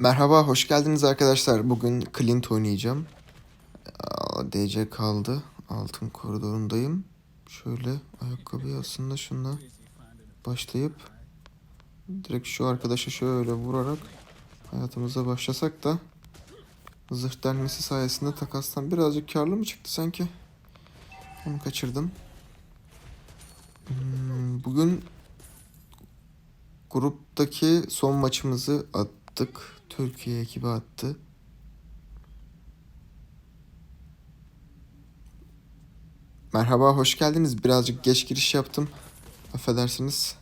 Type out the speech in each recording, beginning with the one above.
Merhaba, hoş geldiniz arkadaşlar. Bugün Clint oynayacağım. DC kaldı. Altın koridorundayım. Şöyle ayakkabıyı aslında şunla başlayıp direkt şu arkadaşa şöyle vurarak hayatımıza başlasak da zırh delmesi sayesinde takastan birazcık karlı mı çıktı sanki? Onu kaçırdım. Hmm, Bugün gruptaki son maçımızı attık. Türkiye ekibi attı. Merhaba, hoş geldiniz. Birazcık geç giriş yaptım. Affedersiniz.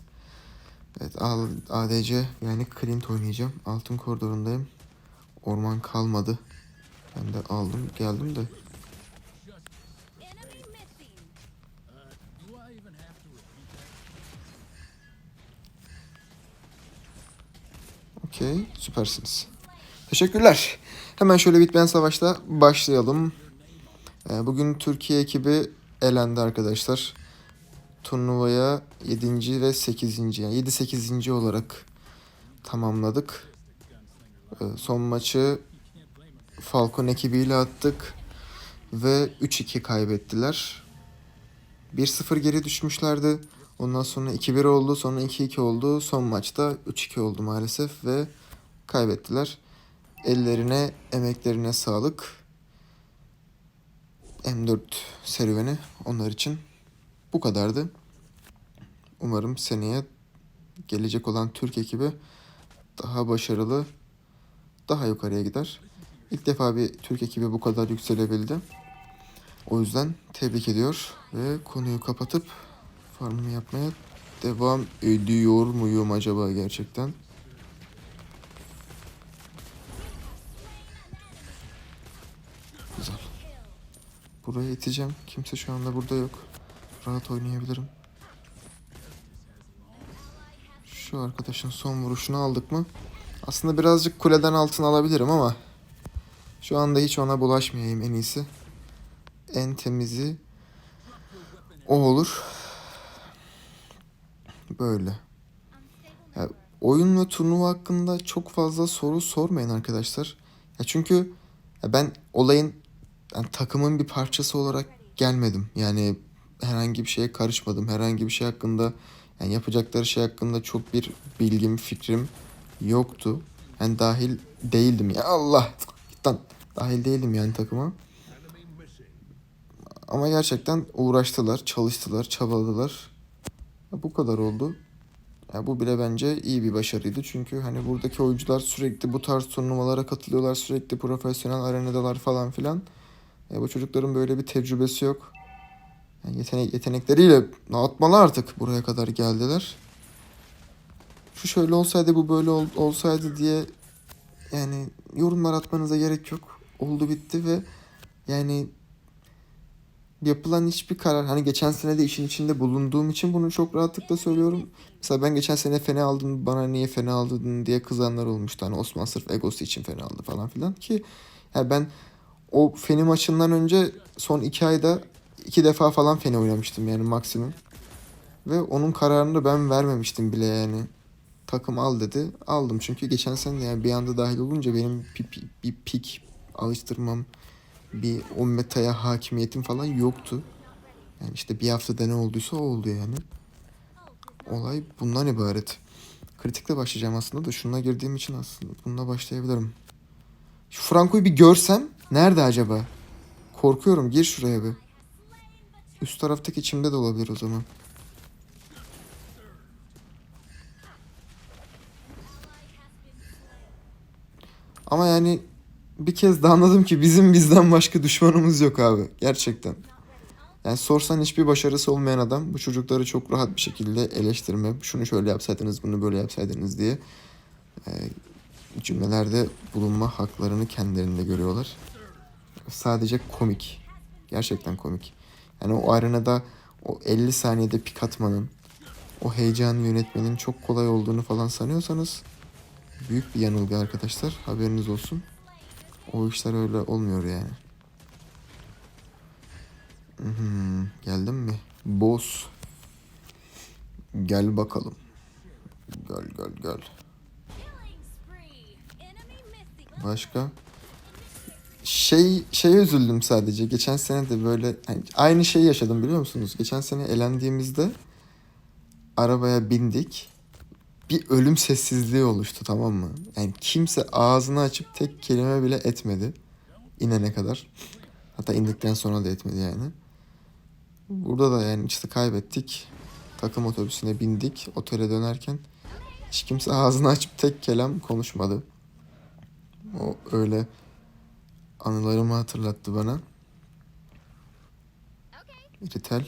Evet, ADC yani Clint oynayacağım. Altın koridorundayım. Orman kalmadı. Ben de aldım, geldim de. Okey, süpersiniz. Teşekkürler. Hemen şöyle bitmeyen savaşla başlayalım. Ee, Bugün Türkiye ekibi elendi arkadaşlar. Turnuvaya 7. ve 8. yani 7-8. olarak tamamladık. Ee, Son maçı Falcon ekibiyle attık ve 3-2 kaybettiler. 1-0 geri düşmüşlerdi. Ondan sonra 2-1 oldu, sonra 2-2 oldu. Son maçta 3-2 oldu maalesef ve kaybettiler. Ellerine, emeklerine sağlık. M4 serüveni onlar için bu kadardı. Umarım seneye gelecek olan Türk ekibi daha başarılı, daha yukarıya gider. İlk defa bir Türk ekibi bu kadar yükselebildi. O yüzden tebrik ediyor ve konuyu kapatıp farmımı yapmaya devam ediyor muyum acaba gerçekten? Güzel. Buraya iteceğim. Kimse şu anda burada yok. Rahat oynayabilirim. Şu arkadaşın son vuruşunu aldık mı? Aslında birazcık kuleden altın alabilirim ama şu anda hiç ona bulaşmayayım en iyisi. En temizi o olur. Böyle. Ya, oyun ve turnuva hakkında çok fazla soru sormayın arkadaşlar. Ya çünkü ya ben olayın yani takımın bir parçası olarak gelmedim. Yani herhangi bir şeye karışmadım. Herhangi bir şey hakkında yani yapacakları şey hakkında çok bir bilgim, fikrim yoktu. Yani dahil değildim ya Allah. Lan. Dahil değildim yani takıma. Ama gerçekten uğraştılar, çalıştılar, çabaladılar. Bu kadar oldu. Ya bu bile bence iyi bir başarıydı. Çünkü hani buradaki oyuncular sürekli bu tarz turnuvalara katılıyorlar. Sürekli profesyonel arenadalar falan filan. E, bu çocukların böyle bir tecrübesi yok. Yani yetenek yetenekleriyle ne atmalı artık buraya kadar geldiler. Şu şöyle olsaydı bu böyle ol- olsaydı diye yani yorumlar atmanıza gerek yok. Oldu bitti ve yani yapılan hiçbir karar hani geçen sene de işin içinde bulunduğum için bunu çok rahatlıkla söylüyorum. Mesela ben geçen sene fene aldın bana niye fene aldın diye kızanlar olmuştu. Hani Osman sırf egosu için fene aldı falan filan ki yani ben o feni maçından önce son iki ayda iki defa falan feni oynamıştım yani maksimum. Ve onun kararını ben vermemiştim bile yani. Takım al dedi. Aldım çünkü geçen sene yani bir anda dahil olunca benim bir, bir, bir pik alıştırmam bir o metaya hakimiyetim falan yoktu. Yani işte bir haftada ne olduysa o oldu yani. Olay bundan ibaret. Kritikle başlayacağım aslında da şuna girdiğim için aslında bununla başlayabilirim. Şu Franco'yu bir görsem nerede acaba? Korkuyorum gir şuraya bir. Üst taraftaki içimde de olabilir o zaman. Ama yani bir kez de anladım ki bizim bizden başka düşmanımız yok abi. Gerçekten. Yani sorsan hiçbir başarısı olmayan adam bu çocukları çok rahat bir şekilde eleştirme. Şunu şöyle yapsaydınız bunu böyle yapsaydınız diye e, cümlelerde bulunma haklarını kendilerinde görüyorlar. Sadece komik. Gerçekten komik. Yani o arenada o 50 saniyede pik atmanın, o heyecanı yönetmenin çok kolay olduğunu falan sanıyorsanız büyük bir yanılgı arkadaşlar. Haberiniz olsun. O işler öyle olmuyor yani. Hmm, geldin mi? Boss. Gel bakalım. Gel gel gel. Başka? Şey şeye üzüldüm sadece. Geçen sene de böyle hani aynı şeyi yaşadım biliyor musunuz? Geçen sene elendiğimizde arabaya bindik. Bir ölüm sessizliği oluştu tamam mı? Yani kimse ağzını açıp tek kelime bile etmedi. inene kadar. Hatta indikten sonra da etmedi yani. Burada da yani işte kaybettik. Takım otobüsüne bindik. Otele dönerken hiç kimse ağzını açıp tek kelam konuşmadı. O öyle anılarımı hatırlattı bana. Ritel.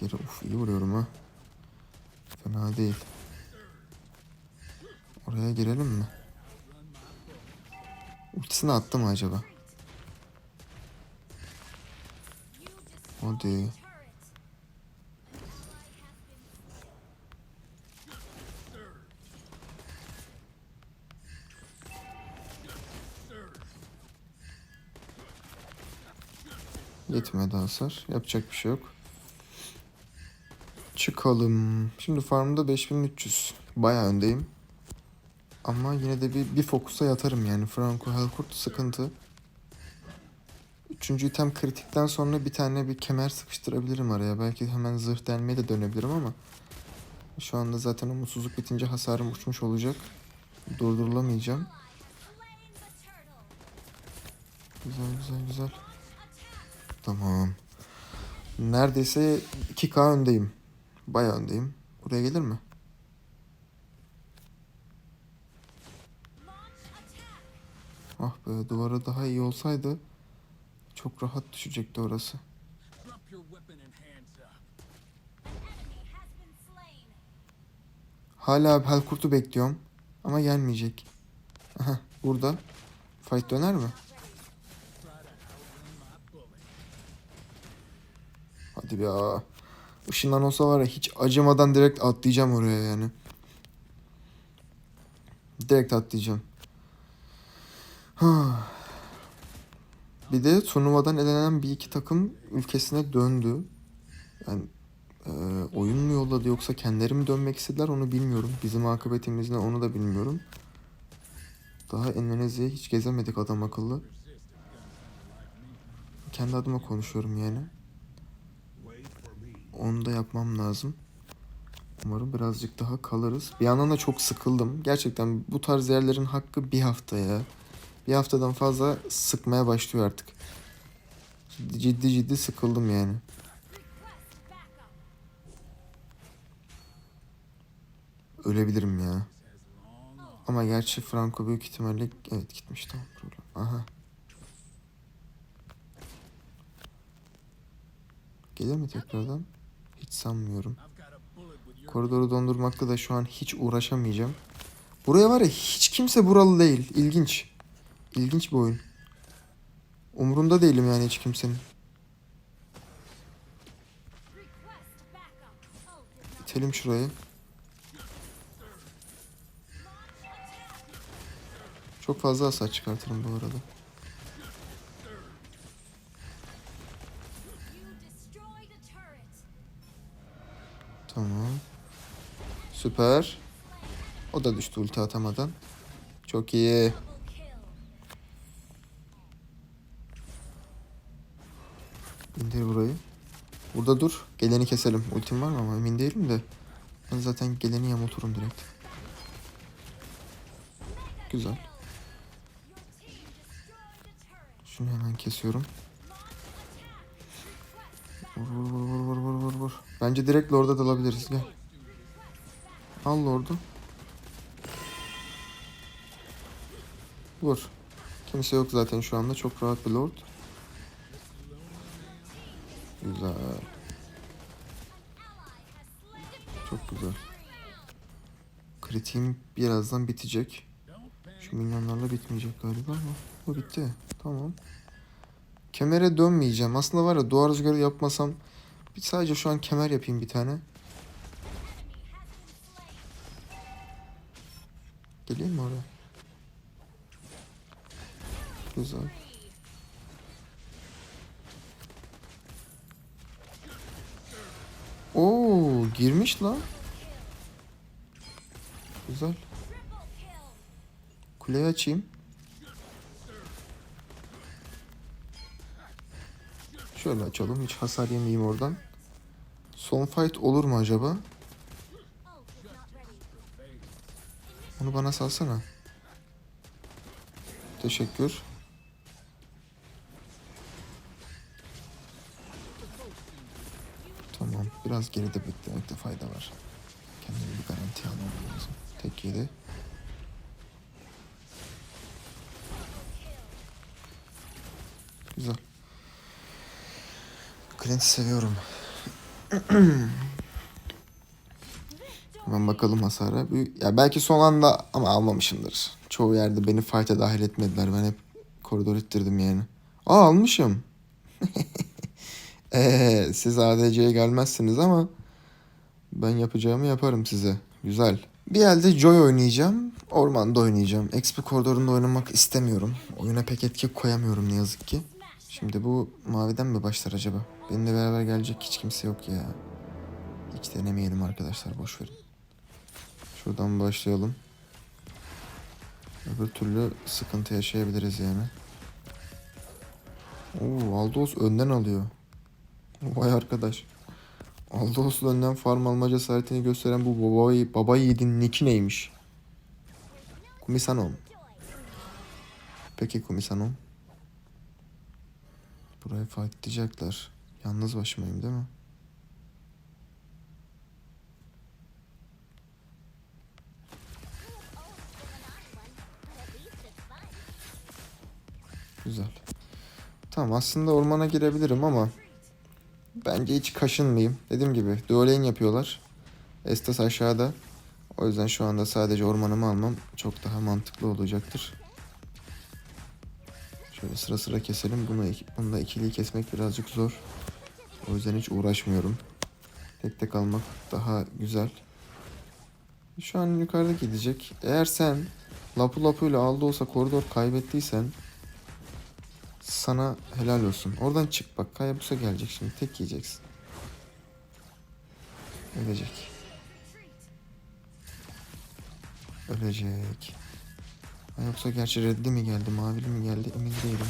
Geri uf iyi vuruyorum ha. Fena değil. Oraya girelim mi? Ultisini attı mı acaba? Hadi. Yetmedi hasar. Yapacak bir şey yok. Çıkalım. Şimdi farmda 5300. Bayağı öndeyim. Ama yine de bir, bir fokusa yatarım yani. Franco Helkurt sıkıntı. Üçüncü item kritikten sonra bir tane bir kemer sıkıştırabilirim araya. Belki hemen zırh delmeye de dönebilirim ama. Şu anda zaten umutsuzluk bitince hasarım uçmuş olacak. Durdurulamayacağım. Güzel güzel güzel. Tamam. Neredeyse 2K öndeyim. Bayağı öndeyim. Buraya gelir mi? Ah be duvara daha iyi olsaydı çok rahat düşecekti orası. Hala Helkurt'u bekliyorum ama gelmeyecek. Aha burada. Fight döner mi? Hadi be. Işınlan olsa var ya hiç acımadan direkt atlayacağım oraya yani. Direkt atlayacağım. Bir de turnuvadan elenen bir iki takım ülkesine döndü. Yani e, oyun mu yolladı yoksa kendileri mi dönmek istediler onu bilmiyorum. Bizim akıbetimiz ne onu da bilmiyorum. Daha Endonezya'yı hiç gezemedik adam akıllı. Kendi adıma konuşuyorum yani. Onu da yapmam lazım. Umarım birazcık daha kalırız. Bir yandan da çok sıkıldım. Gerçekten bu tarz yerlerin hakkı bir hafta ya. Bir haftadan fazla sıkmaya başlıyor artık. Ciddi ciddi, ciddi sıkıldım yani. Ölebilirim ya. Ama gerçi Franco büyük ihtimalle evet gitmiş tamam problem. Aha. Gelir mi tekrardan? Hiç sanmıyorum. Koridoru dondurmakta da şu an hiç uğraşamayacağım. Buraya var ya hiç kimse buralı değil. İlginç. İlginç bir oyun. Umurunda değilim yani hiç kimsenin. İtelim şurayı. Çok fazla hasar çıkartırım bu arada. Tamam. Süper. O da düştü ulti atamadan. Çok iyi. İndir burayı. Burada dur. Geleni keselim. Ultim var mı ama emin değilim de. Ben zaten geleni yamulturum direkt. Güzel. Şunu hemen kesiyorum. Vur vur vur vur vur vur vur. Bence direkt Lord'a dalabiliriz. Gel. Al Lord'u. Vur. Kimse yok zaten şu anda. Çok rahat bir Lord. Güzel. Çok güzel. Kritiğim birazdan bitecek. Şu milyonlarla bitmeyecek galiba ama bu bitti. Tamam. Kemere dönmeyeceğim. Aslında var ya duvar rüzgarı yapmasam bir sadece şu an kemer yapayım bir tane. Geleyim mi oraya? Güzel. Oo, girmiş lan. Güzel. Kuleyi açayım. Şöyle açalım. Hiç hasar yemeyeyim oradan. Son fight olur mu acaba? Onu bana salsana. Teşekkür. Tamam. Biraz geride beklemekte fayda var. Kendimi bir garanti almam lazım. Tek yedi. Güzel. Clint'i seviyorum. Hemen bakalım hasara. Ya belki son anda ama almamışımdır. Çoğu yerde beni fight'e dahil etmediler. Ben hep koridor ittirdim yani. Aa almışım. Eee siz ADC'ye gelmezsiniz ama ben yapacağımı yaparım size. Güzel. Bir elde Joy oynayacağım. Ormanda oynayacağım. XP koridorunda oynamak istemiyorum. Oyuna pek etki koyamıyorum ne yazık ki. Şimdi bu maviden mi başlar acaba? Benimle beraber gelecek hiç kimse yok ya. Hiç denemeyelim arkadaşlar boş verin. Şuradan başlayalım. Öbür türlü sıkıntı yaşayabiliriz yani. Oo, Aldos önden alıyor. Vay arkadaş. Aldos'un önden farm alma cesaretini gösteren bu babayı, baba yiğidin nicki neymiş? Kumisanon. Peki Kumisanon. Burayı fightlayacaklar. Yalnız başımayım değil mi? Güzel. Tamam aslında ormana girebilirim ama bence hiç kaşınmayayım. Dediğim gibi dual lane yapıyorlar. Estes aşağıda. O yüzden şu anda sadece ormanımı almam çok daha mantıklı olacaktır. Şöyle sıra sıra keselim. Bunu, bunu da ikiliyi kesmek birazcık zor. O yüzden hiç uğraşmıyorum. Tek tek almak daha güzel. Şu an yukarıda gidecek. Eğer sen Lapu Lapu ile aldı olsa koridor kaybettiysen sana helal olsun. Oradan çık bak. Kayabusa gelecek şimdi. Tek yiyeceksin. Ölecek. Ölecek. Hayabusa gerçi reddi mi geldi, mavili mi geldi emin değilim.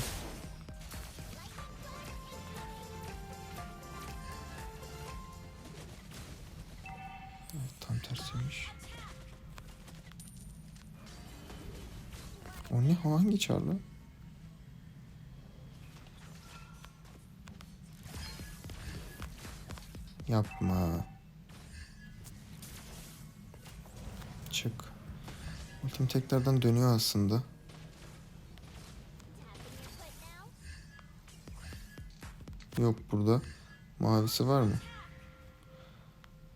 Evet, tam tersiymiş. O ne? Hangi çarlı? Yapma. Ultim tekrardan dönüyor aslında. Yok burada. Mavisi var mı?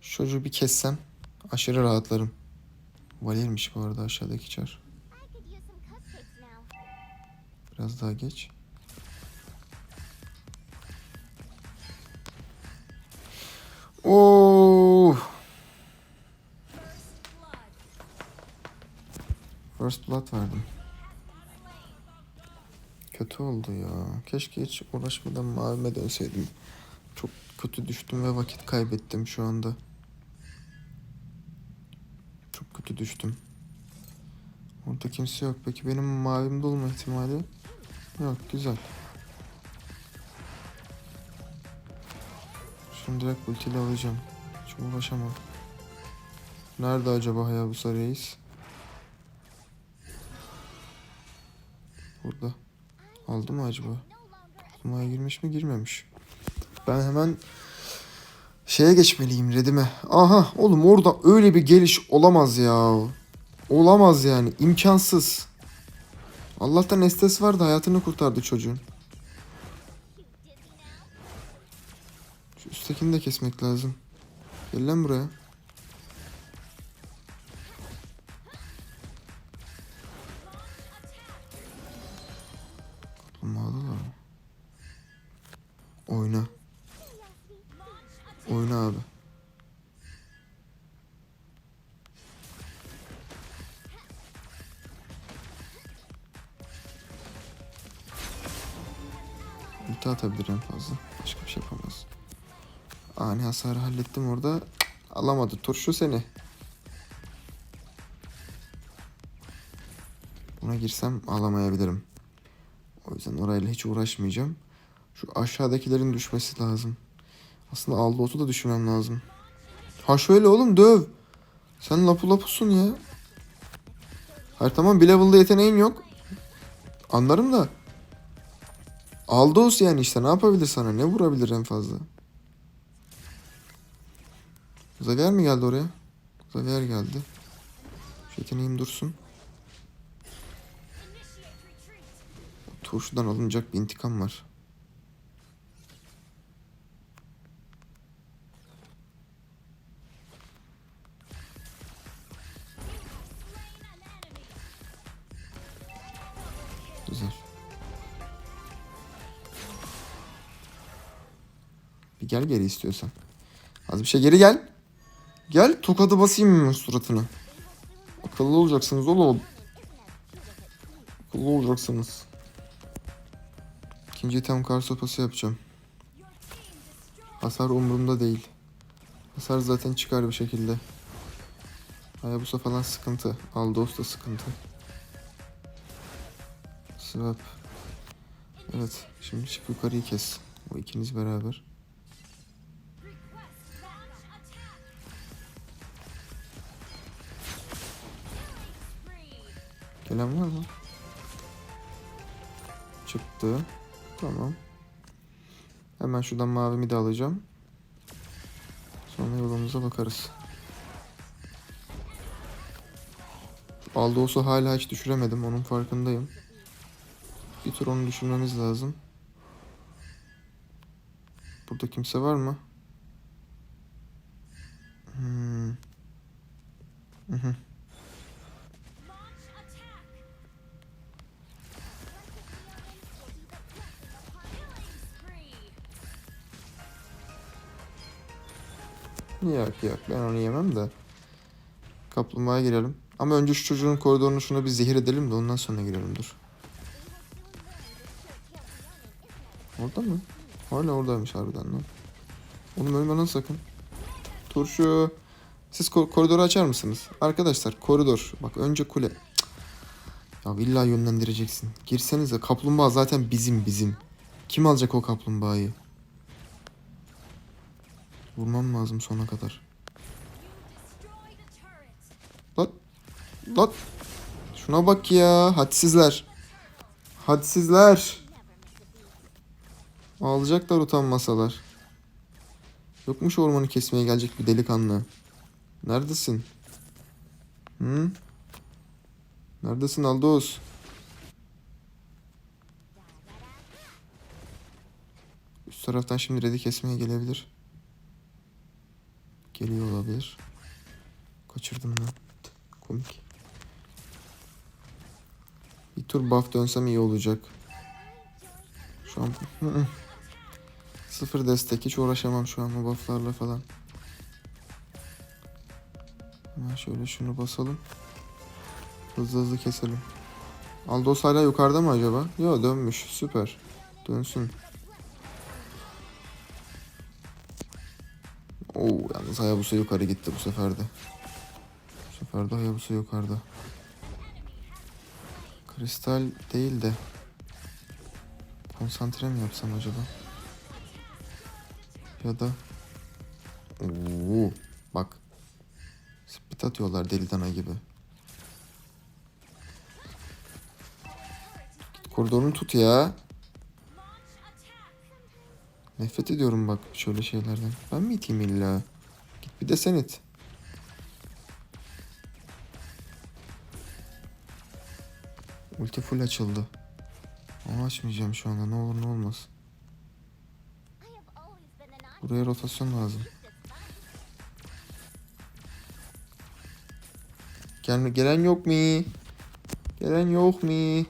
Şu Çocuğu bir kessem aşırı rahatlarım. Valirmiş bu arada aşağıdaki çar. Biraz daha geç. First blood verdim. Kötü oldu ya. Keşke hiç uğraşmadan mavime dönseydim. Çok kötü düştüm ve vakit kaybettim şu anda. Çok kötü düştüm. Orada kimse yok. Peki benim mavimde olma ihtimali? Yok güzel. Şunu direkt ultiyle alacağım. Hiç uğraşamam. Nerede acaba Hayabusa Reis? Aldı mı acaba? Kaplumbağaya girmiş mi girmemiş. Ben hemen şeye geçmeliyim Redime. Aha oğlum orada öyle bir geliş olamaz ya. Olamaz yani imkansız. Allah'tan Estes vardı hayatını kurtardı çocuğun. Şu üsttekini de kesmek lazım. Gel lan buraya. Atabilir en fazla. Başka bir şey yapamaz. Ani hasarı hallettim orada. Alamadı. Turşu seni. Buna girsem alamayabilirim. O yüzden orayla hiç uğraşmayacağım. Şu aşağıdakilerin düşmesi lazım. Aslında Aldos'u da düşürmem lazım. Ha şöyle oğlum döv. Sen lapu lapusun ya. Hayır tamam bir level'da yeteneğin yok. Anlarım da. Aldos yani işte ne yapabilir sana? Ne vurabilir en fazla? Xavier mi geldi oraya? Xavier geldi. Şu dursun. Turşudan alınacak bir intikam var. Bir gel geri istiyorsan. Az bir şey geri gel. Gel tokadı basayım suratına? Akıllı olacaksınız oğlum. Akıllı olacaksınız. İkinci item kar sopası yapacağım. Hasar umurumda değil. Hasar zaten çıkar bir şekilde. Hayabusa falan sıkıntı. Aldos da sıkıntı. Swap. Evet. Şimdi çık yukarıyı kes. O ikiniz beraber. Çıktı. Tamam. Hemen şuradan mavimi de alacağım. Sonra yolumuza bakarız. Aldos'u hala hiç düşüremedim. Onun farkındayım. Bir tur onu düşürmemiz lazım. Burada kimse var mı? Hmm. Hı hı. Yok yok ben onu yemem de. Kaplumbağaya girelim. Ama önce şu çocuğun koridorunu şuna bir zehir edelim de ondan sonra girelim dur. Orada mı? Hala oradaymış harbiden lan. Oğlum ölme lan sakın. Turşu. Siz ko- koridoru açar mısınız? Arkadaşlar koridor. Bak önce kule. Ya illa yönlendireceksin. Girsenize kaplumbağa zaten bizim bizim. Kim alacak o kaplumbağayı? Vurmam lazım sona kadar. Lan. Lan. Şuna bak ya. Hadsizler. Hadsizler. Ağlayacaklar utanmasalar. Yokmuş ormanı kesmeye gelecek bir delikanlı. Neredesin? Hı? Neredesin Aldos? Üst taraftan şimdi Red'i kesmeye gelebilir. Geliyor olabilir. Kaçırdım lan. Komik. Bir tur buff dönsem iyi olacak. Şu an sıfır destek hiç uğraşamam şu an o bufflarla falan. Hemen şöyle şunu basalım. Hızlı hızlı keselim. Aldos hala yukarıda mı acaba? Yo dönmüş. Süper. Dönsün. Oo yalnız Hayabusa yukarı gitti bu sefer de. Bu sefer de Hayabusa yukarıda. Kristal değil de konsantre mi yapsam acaba? Ya da Oo bak. Spit atıyorlar deli dana gibi. Git koridorunu tut ya. Nefret ediyorum bak şöyle şeylerden. Ben mi iteyim illa? Git bir de sen it. Ulti full açıldı. Onu açmayacağım şu anda ne olur ne olmaz. Buraya rotasyon lazım. Gel, gelen yok mu? Gelen yok mu?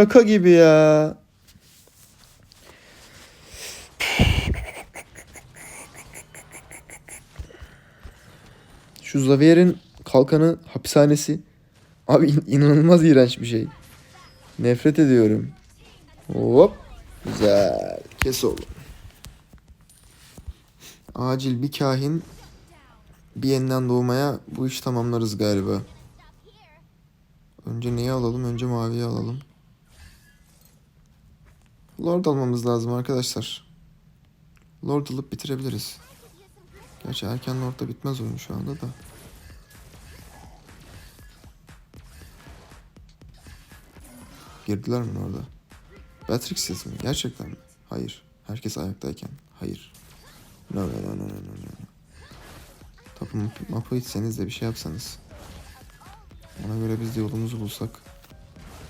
Şaka gibi ya. Şu Xavier'in kalkanı hapishanesi. Abi inanılmaz iğrenç bir şey. Nefret ediyorum. Hop. Güzel. Kes oğlum. Acil bir kahin bir yeniden doğmaya bu iş tamamlarız galiba. Önce neyi alalım? Önce maviyi alalım. Lord almamız lazım arkadaşlar. Lord alıp bitirebiliriz. Gerçi erken Lord'da bitmez oyun şu anda da. Girdiler mi orada? Ses mi? Gerçekten mi? Hayır. Herkes ayaktayken. Hayır. No no no no no no. Tapu map- mapı içseniz de bir şey yapsanız. Ona göre biz de yolumuzu bulsak.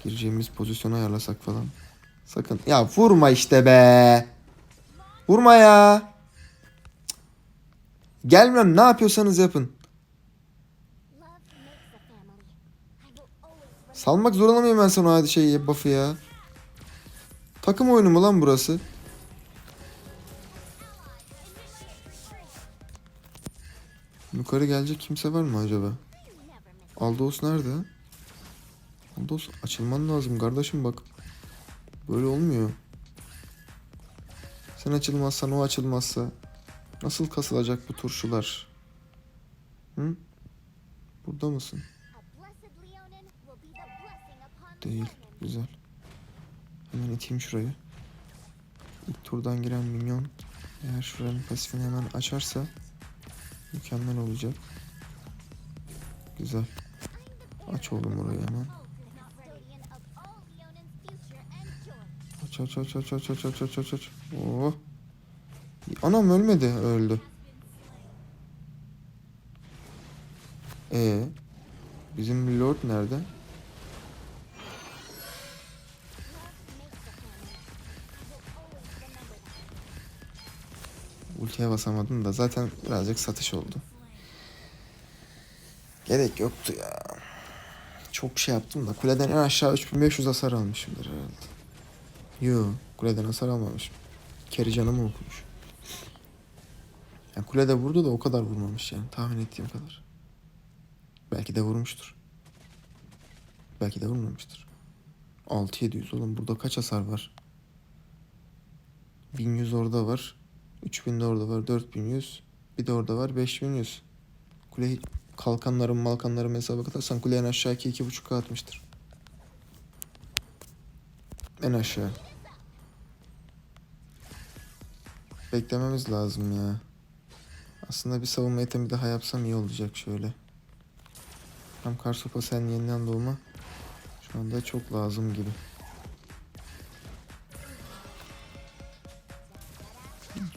Gireceğimiz pozisyonu ayarlasak falan. Sakın. Ya vurma işte be. Vurma ya. Cık. Gelmiyorum. Ne yapıyorsanız yapın. Salmak zorunda mıyım ben sana hadi şeyi buff'ı ya? Takım oyunu mu lan burası? Yukarı gelecek kimse var mı acaba? Aldos nerede? Aldos açılman lazım kardeşim bak. Böyle olmuyor. Sen açılmazsan o açılmazsa nasıl kasılacak bu turşular? Hı? Burada mısın? Değil. Güzel. Hemen iteyim şurayı. İlk turdan giren minyon eğer şuranın pasifini hemen açarsa mükemmel olacak. Güzel. Aç oğlum orayı hemen. Aç aç aç aç aç aç aç aç aç aç. Anam ölmedi. Öldü. E bizim Lord nerede? Ultiye basamadım da zaten birazcık satış oldu. Gerek yoktu ya. Çok şey yaptım da kuleden en aşağı 3500 hasar almışımdır herhalde. Yo kuleden hasar almamışım. Keri canımı okumuş. Yani kulede vurdu da o kadar vurmamış yani tahmin ettiğim kadar. Belki de vurmuştur. Belki de vurmamıştır. 6700 oğlum burada kaç hasar var? 1100 orada var. 3000 de orada var. 4100. Bir de orada var. 5100. Kule kalkanlarım malkanlarım hesaba katarsan kule en aşağı 2 2.5 atmıştır. En aşağı. Beklememiz lazım ya. Aslında bir savunma itemi daha yapsam iyi olacak şöyle. Hem Karsopa sen yeniden doğma. Şu anda çok lazım gibi.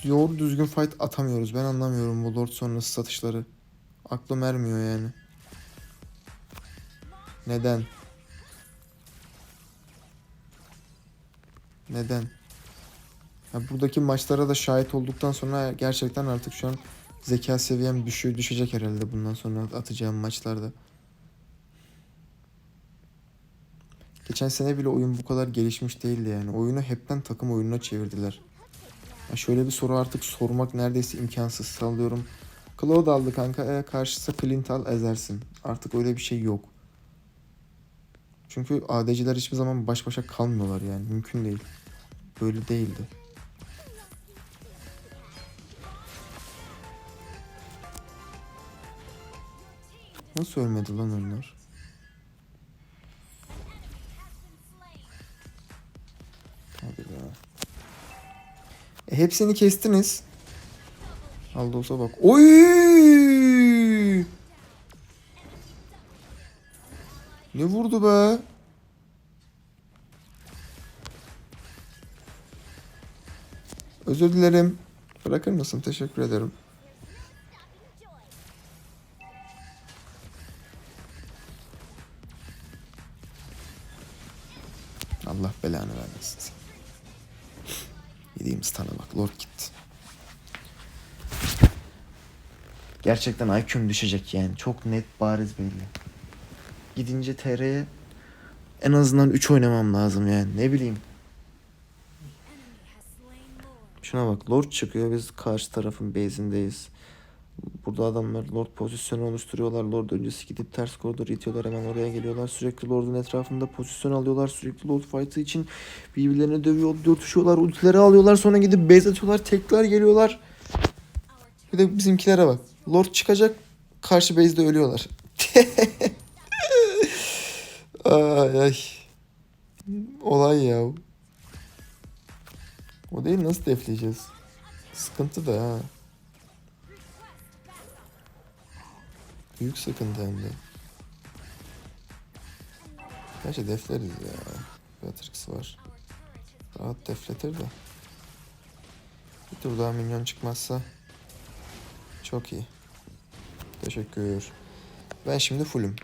Doğru düzgün fight atamıyoruz. Ben anlamıyorum bu Lord sonrası satışları. Aklım ermiyor yani. Neden? Neden? Ya buradaki maçlara da şahit olduktan sonra gerçekten artık şu an zeka seviyem düşüyor, düşecek herhalde bundan sonra atacağım maçlarda. Geçen sene bile oyun bu kadar gelişmiş değildi yani. Oyunu hepten takım oyununa çevirdiler. Ya şöyle bir soru artık sormak neredeyse imkansız. Sallıyorum. Claude aldı kanka. E, karşısı Clint al ezersin. Artık öyle bir şey yok. Çünkü ADC'ler hiçbir zaman baş başa kalmıyorlar yani. Mümkün değil. Böyle değildi. Nasıl ölmedi lan onlar? Hadi be. E, hepsini kestiniz. Aldos'a bak. Oy! Ne vurdu be? Özür dilerim. Bırakır mısın? Teşekkür ederim. Allah belanı vermesin. seni. Yediğim stana bak. Lord gitti. Gerçekten IQ'm düşecek yani. Çok net bariz belli. Gidince TR'ye en azından 3 oynamam lazım yani. Ne bileyim. Şuna bak Lord çıkıyor biz karşı tarafın base'indeyiz. Burada adamlar Lord pozisyonu oluşturuyorlar. Lord öncesi gidip ters koridor itiyorlar. Hemen oraya geliyorlar. Sürekli Lord'un etrafında pozisyon alıyorlar. Sürekli Lord fight'ı için birbirlerini dövüyor, dürtüşüyorlar. Ultileri alıyorlar. Sonra gidip base atıyorlar. Tekrar geliyorlar. Bir de bizimkilere bak. Lord çıkacak. Karşı base'de ölüyorlar. ay ay. Olay ya. O değil nasıl defleyeceğiz? Sıkıntı da ha. Büyük sıkıntı hem de. Gerçi defleriz ya. Beatrix var. Rahat defletir de. Bir tur daha minyon çıkmazsa çok iyi. Teşekkür. Ben şimdi fullüm.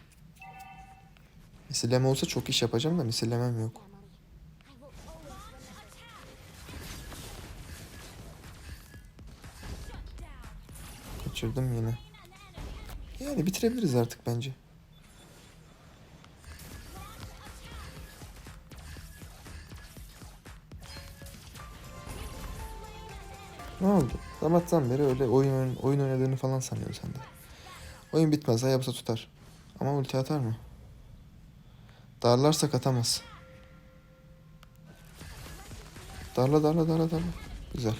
Misilleme olsa çok iş yapacağım da misillemem yok. Kaçırdım yine. Yani bitirebiliriz artık bence. Ne oldu? Sabahtan beri öyle oyun oyun oynadığını falan sanıyorum sende. Oyun bitmez. Hayabusa tutar. Ama ulti atar mı? Darlarsak atamaz. Darla darla darla darla. Güzel.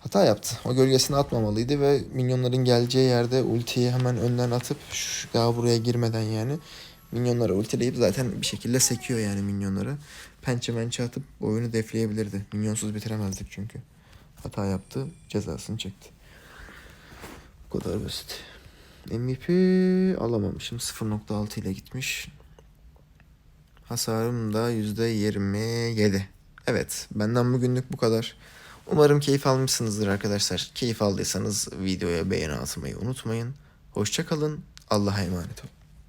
Hata yaptı. O gölgesini atmamalıydı ve minyonların geleceği yerde ultiyi hemen önden atıp şu, daha buraya girmeden yani minyonları ultileyip zaten bir şekilde sekiyor yani minyonları. Pençe mençe atıp oyunu defleyebilirdi. Minyonsuz bitiremezdik çünkü. Hata yaptı. Cezasını çekti. Bu kadar basit. MVP alamamışım. 0.6 ile gitmiş. Hasarım da %27. Evet, benden bugünlük bu kadar. Umarım keyif almışsınızdır arkadaşlar. Keyif aldıysanız videoya beğeni atmayı unutmayın. Hoşça kalın. Allah'a emanet olun.